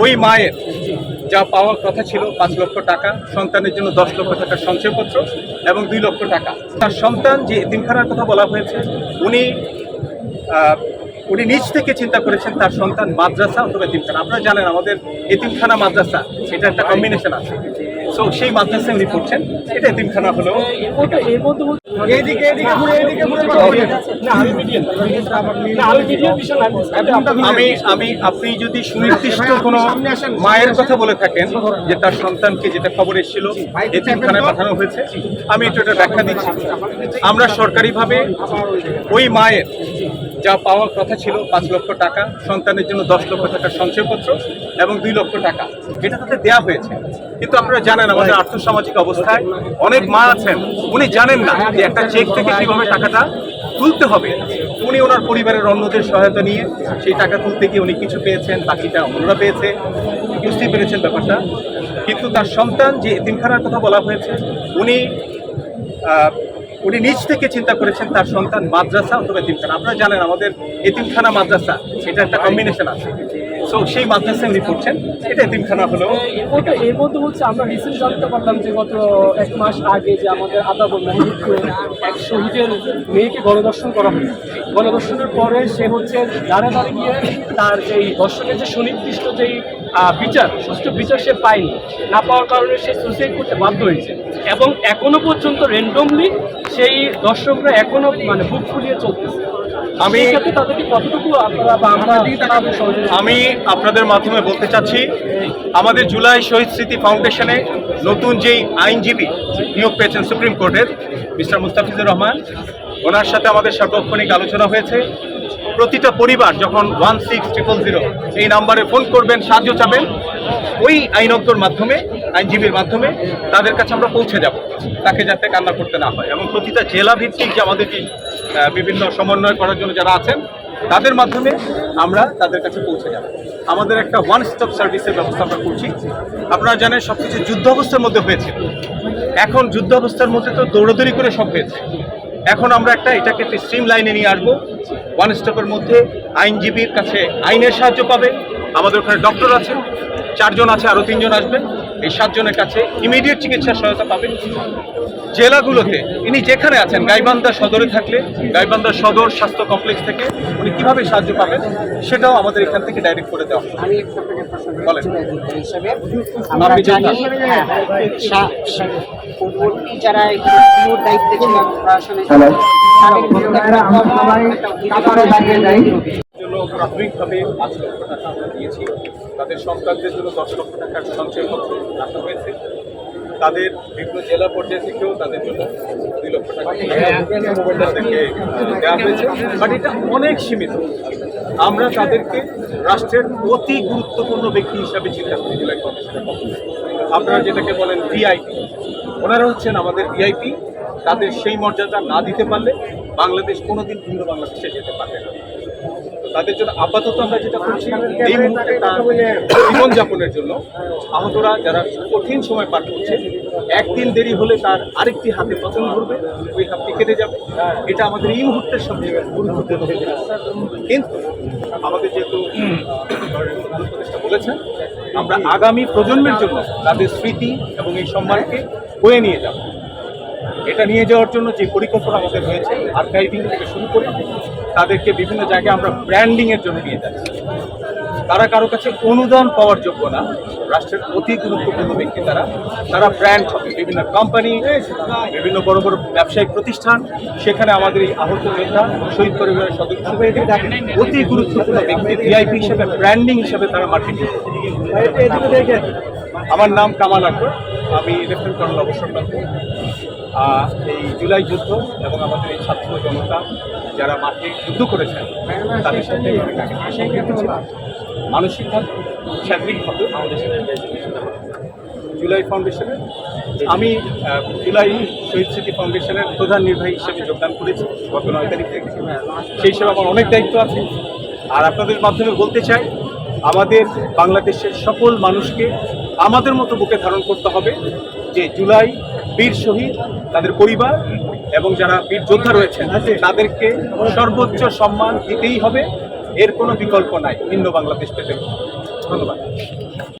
ওই মায়ের যা পাওয়ার কথা ছিল পাঁচ লক্ষ টাকা, সন্তানের জন্য দশ লক্ষ টাকার সঞ্চয়পত্র এবং দুই লক্ষ টাকা। তার সন্তান যে এতিমখানার কথা বলা হয়েছে, উনি উনি নিজ থেকে চিন্তা করেছেন তার সন্তান মাদ্রাসা অথবা এতিমখানা। আপনারা জানেন আমাদের এতিমখানা মাদ্রাসা এটা একটা কম্বিনেশন আছে। সো সেই মাদ্রাসায় উনি পড়ছেন এটা এতিমখানা হলেও এইদিকে এইদিকে ঘুরে এইদিকে ঘুরে না আমি আমি আমি আমি আপনি যদি সুনির্দিষ্ট কোনো মায়ের কথা বলে থাকেন যে তার সন্তানকে যেটা খবর এসেছিল এতিমখানায় পাঠানো হয়েছে। আমি একটু এটা ব্যাখ্যা দিচ্ছি। আমরা সরকারিভাবে ওই মায়ের যা পাওয়ার কথা ছিল পাঁচ লক্ষ টাকা, সন্তানের জন্য দশ লক্ষ টাকার সঞ্চয়পত্র এবং দুই লক্ষ টাকা। এটা তাদের দেওয়া হয়েছে। কিন্তু আপনারা জানেন আমাদের আর্থসামাজিক অবস্থায় অনেক মা আছেন, উনি জানেন না যে একটা চেক থেকে কীভাবে টাকাটা তুলতে হবে। উনি ওনার পরিবারের অন্যদের সহায়তা নিয়ে সেই টাকা তুলতে গিয়ে উনি কিছু পেয়েছেন, বাকিটা অন্যরা পেয়েছে। বুঝতেই পেরেছেন ব্যাপারটা। কিন্তু তার সন্তান যে এতিমখানার কথা বলা হয়েছে, উনি উনি নিজ থেকে চিন্তা করেছেন তার সন্তান মাদ্রাসা অথবা এতিমখানা। আপনারা জানেন আমাদের এতিমখানা মাদ্রাসা এটা একটা কম্বিনেশন আছে। সো সেই মাদ্রাসায় উনি পড়ছেন এটা এতিমখানা এরপরে এর মধ্যে হচ্ছে আমরা রিসেন্ট জানতে পারলাম যে গত এক মাস আগে যে আমাদের আদাবর মোহাম্মদপুরে এক শহীদের মেয়েকে গণদর্শন করা হয় গণদর্শনের পরে সে হচ্ছে দাঁড়ে দাঁড়িয়ে গিয়ে তার যেই দর্শনের যে সুনির্দিষ্ট যেই বিচার সুষ্ঠু বিচার সে পায়নি। না পাওয়ার কারণে সে সুইসাইড করতে বাধ্য হয়েছে। এবং এখনও পর্যন্ত র্যান্ডমলি সেই দর্শকরা এখনও মানে বুক ফুলিয়ে চলতেছে। আমি- তাদেরকে কতটুকু আপনারা বা আমরা আমি আপনাদের মাধ্যমে বলতে চাচ্ছি আমাদের জুলাই শহীদ স্মৃতি ফাউন্ডেশনে নতুন যেই আইনজীবী নিয়োগ পেয়েছেন সুপ্রিম কোর্টের মিস্টার মুস্তাফিজুর রহমান ওনার সাথে আমাদের সার্বক্ষণিক আলোচনা হয়েছে। প্রতিটা পরিবার যখন ওয়ান সিক্স ট্রিপল জিরো এই নাম্বারে ফোন করবেন, সাহায্য চাবেন, ওই আইনজ্ঞর মাধ্যমে, আইনজীবীর মাধ্যমে তাদের কাছে আমরা পৌঁছে যাব, তাকে যাতে কান্না করতে না হয়। এবং প্রতিটা জেলা ভিত্তিক যে আমাদেরকে বিভিন্ন সমন্বয় করার জন্য যারা আছেন, তাদের মাধ্যমে আমরা তাদের কাছে পৌঁছে যাব। আমাদের একটা ওয়ান স্টপ সার্ভিসের ব্যবস্থা আমরা করছি। আপনারা জানেন সব কিছু যুদ্ধ অবস্থার মধ্যে হয়েছে। এখন যুদ্ধ অবস্থার মধ্যে তো দৌড়দৌড়ি করে সব হয়েছে। এখন আমরা একটা এটাকে একটি স্ট্রিম লাইনে নিয়ে আসব। ওয়ান স্টপের মধ্যে আইনজীবীর কাছে আইনের সাহায্য পাবে। আমাদের ওখানে ডক্টর আছে চারজন আছে আরও তিনজন আসবেন এই সাতজনের কাছে ইমিডিয়েট চিকিৎসার সহায়তা পাবেন জেলাগুলোতে ইনি যেখানে আছেন গাইবান্ধা সদরে থাকলে গাইবান্ধা সদর স্বাস্থ্য কমপ্লেক্স থেকে উনি কীভাবে সাহায্য পাবেন সেটাও আমাদের এখান থেকে ডাইরেক্ট করে দেওয়া হবে। আমি একটু আপনাকে প্রশ্ন বলেন। আমরা জানি। হ্যাঁ, সা- পূর্ববর্তী যারা দায়িত্বে তাদের জন্য প্রাথমিকভাবে পাঁচ লক্ষ টাকা আমরা দিয়েছি। তাদের সন্তানদের জন্য দশ লক্ষ টাকার সঞ্চয়পত্র রাখা হয়েছে। তাদের বিভিন্ন জেলা পর্যায়ে থেকেও তাদের জন্য দুই লক্ষ টাকা তাদেরকে দেওয়া হয়েছে। বাট এটা অনেক সীমিত। আমরা তাদেরকে রাষ্ট্রের অতি গুরুত্বপূর্ণ ব্যক্তি হিসাবে চিন্তা করি জেলা কমিশনের আপনারা যেটাকে বলেন ভিআইপি ওনারা হচ্ছেন আমাদের ভিআইপি। তাদের সেই মর্যাদা না দিতে পারলে বাংলাদেশ কোনোদিন ভিন্ন বাংলাদেশে যেতে পারবে না। তাদের জন্য আপাতত আমরা যেটা করছি, এই মুহূর্তে তার জীবনযাপনের জন্য আহতরা যারা কঠিন সময় পার করছে, একদিন দেরি হলে তার আরেকটি হাতে পতন ধরবে ওই হাতটি কেটে যাবে এটা আমাদের এই মুহূর্তের সবচেয়ে গুরুত্বপূর্ণ। কিন্তু আমাদের যেহেতু উপদেষ্টা বলেছেন, আমরা আগামী প্রজন্মের জন্য তাদের স্মৃতি এবং এই সম্মানকে বয়ে নিয়ে যাব এটা নিয়ে যাওয়ার জন্য যে পরিকল্পনা আমাদের রয়েছে আর্কাইভিং থেকে শুরু করে তাদেরকে বিভিন্ন জায়গায় আমরা ব্র্যান্ডিং এর জন্য নিয়ে যাচ্ছি। তারা কারও কাছে অনুদান পাওয়ার যোগ্য না। রাষ্ট্রের অতি গুরুত্বপূর্ণ ব্যক্তি তারা। তারা ব্র্যান্ড হবে। বিভিন্ন কোম্পানি বিভিন্ন বড় বড় ব্যবসায়িক প্রতিষ্ঠান সেখানে আমাদের এই আহত নেতা শহীদ পরিবারের সদস্য হয়ে অতি গুরুত্বপূর্ণ ব্যক্তি ভিআইপি হিসেবে ব্র্যান্ডিং হিসেবে তারা মার্কেটিং আমার নাম কামাল আকবর। আমি লেফটেন্যান্ট কর্নেল অবসরপ্রাপ্ত। এই জুলাই যুদ্ধ এবং আমাদের এই ছাত্র জনতা যারা মাঠে যুদ্ধ করেছেন, তাদের সাথে মানসিকভাবে শারীরিকভাবে সাথে জুলাই ফাউন্ডেশনের আমি জুলাই শহীদ স্মৃতি ফাউন্ডেশনের প্রধান নির্বাহী হিসেবে যোগদান করেছি, গত নয় তারিখ থেকে। সেই হিসেবে আমার অনেক দায়িত্ব আছে। আর আপনাদের মাধ্যমে বলতে চাই, আমাদের বাংলাদেশের সকল মানুষকে আমাদের মতো বুকে ধারণ করতে হবে যে জুলাই বীর শহীদ, তাদের পরিবার এবং যারা বীর যোদ্ধা রয়েছেন, তাদেরকে সর্বোচ্চ সম্মান দিতেই হবে। এর কোনো বিকল্প নাই ভিন্ন বাংলাদেশ পেতে। ধন্যবাদ।